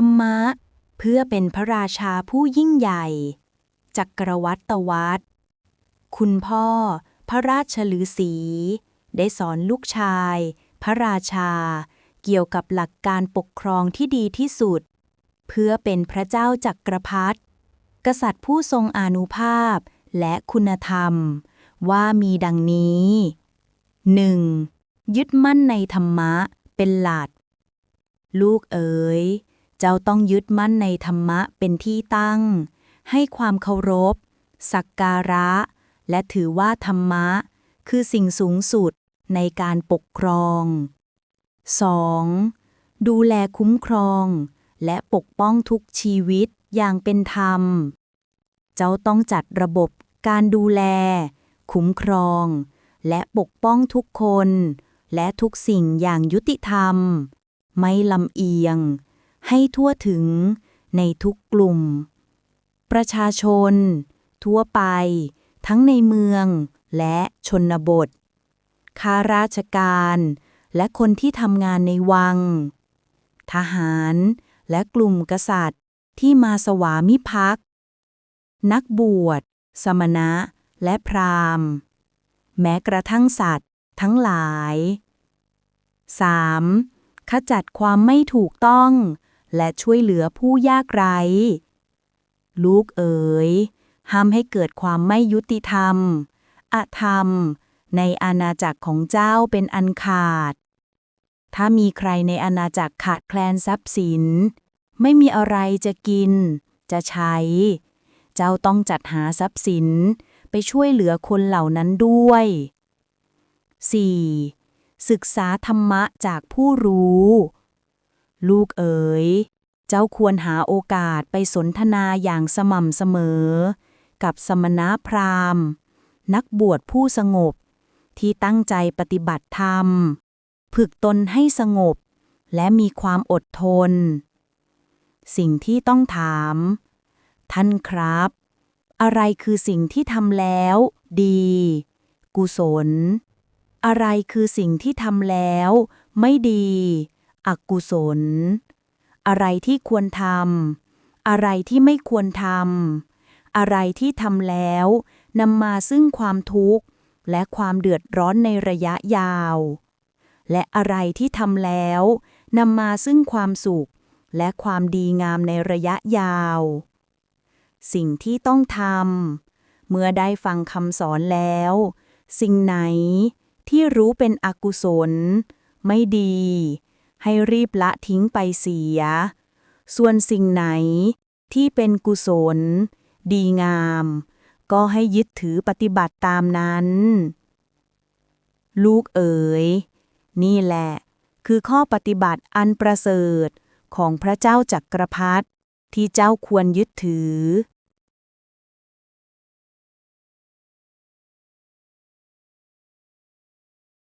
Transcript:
รรมะ เพื่อเป็นพระราชาผู้ยิ่งใหญ่ จักรวรรตวัตคุณพ่อ พระราชฤาษี ได้สอนลูกชาย พระราชา เกี่ยวกับหลักการปกครองที่ดีที่สุด เพื่อเป็นพระเจ้าจักรพรรดิกษัตริย์ผู้ทรงอานุภาพและคุณธรรม ว่ามีดังนี้ 1. ยึดมั่นในธรรมะเป็นหลัก ลูกเอ๋ย เจ้าต้องยึดมั่นในธรรมะเป็นที่ตั้ง ให้ความเคารพ สักการะ และถือว่าธรรมะ คือสิ่งสูงสุดในการปกครอง 2. ดูแลคุ้มครอง และปกป้องทุกชีวิตอย่างเป็นธรรม เจ้าต้องจัดระบบการดูแล คุ้มครอง และปกป้องทุกคน และทุกสิ่งอย่างยุติธรรม ไม่ลำเอียง ให้ทั่วถึงในทุกกลุ่ม ประชาชน ทั่วไป ทั้งในเมืองและชนบท ข้าราชการ และคนที่ทำงานในวัง ทหารและกลุ่มกษัตริย์ที่มาสวามิภักดิ์นักบวช สมณะ และพราหมณ์ แม้กระทั่งสัตว์ทั้งหลาย 3. ขจัดความไม่ถูกต้อง และช่วยเหลือผู้ยากไร้ลูกเอ๋ยห้ามให้เกิดความไม่ยุติธรรม อธรรม ในอาณาจักรของเจ้าเป็นอันขาด ถ้ามีใครในอาณาจักรขาดแคลนทรัพย์สิน ไม่มีอะไรจะกิน จะใช้ เจ้าต้องจัดหาทรัพย์สินไปช่วยเหลือคนเหล่านั้นด้วย 4. ศึกษาธรรมะจากผู้รู้ ลูกเอ๋ย เจ้าควรหาโอกาสไปสนทนาอย่างสม่ำเสมอ กับสมณพราหมณ์ นักบวชผู้สงบ ที่ตั้งใจปฏิบัติธรรม ฝึกตนให้สงบ และมีความอดทน สิ่งที่ต้องถาม ท่านครับ อะไรคือสิ่งที่ทำแล้ว ดี กุศล อะไรคือสิ่งที่ทำแล้ว ไม่ดี อกุศล อะไรที่ควรทำอะไรที่ไม่ควรทำอะไรที่ทำแล้วนำมาซึ่งความทุกข์ และความเดือดร้อนในระยะยาว และอะไรที่ทำแล้วนำมาซึ่งความสุข และความดีงามในระยะยาว สิ่งที่ต้องทำเมื่อได้ฟังคำสอนแล้ว สิ่งไหนที่รู้เป็นอกุศล ไม่ดี ให้รีบละทิ้งไปเสีย ส่วนสิ่งไหนที่เป็นกุศล ดีงาม ก็ให้ยึดถือปฏิบัติตามนั้น ลูกเอ๋ย นี่แหละ คือข้อปฏิบัติอันประเสริฐของพระเจ้าจักรพรรดิที่เจ้าควรยึดถือ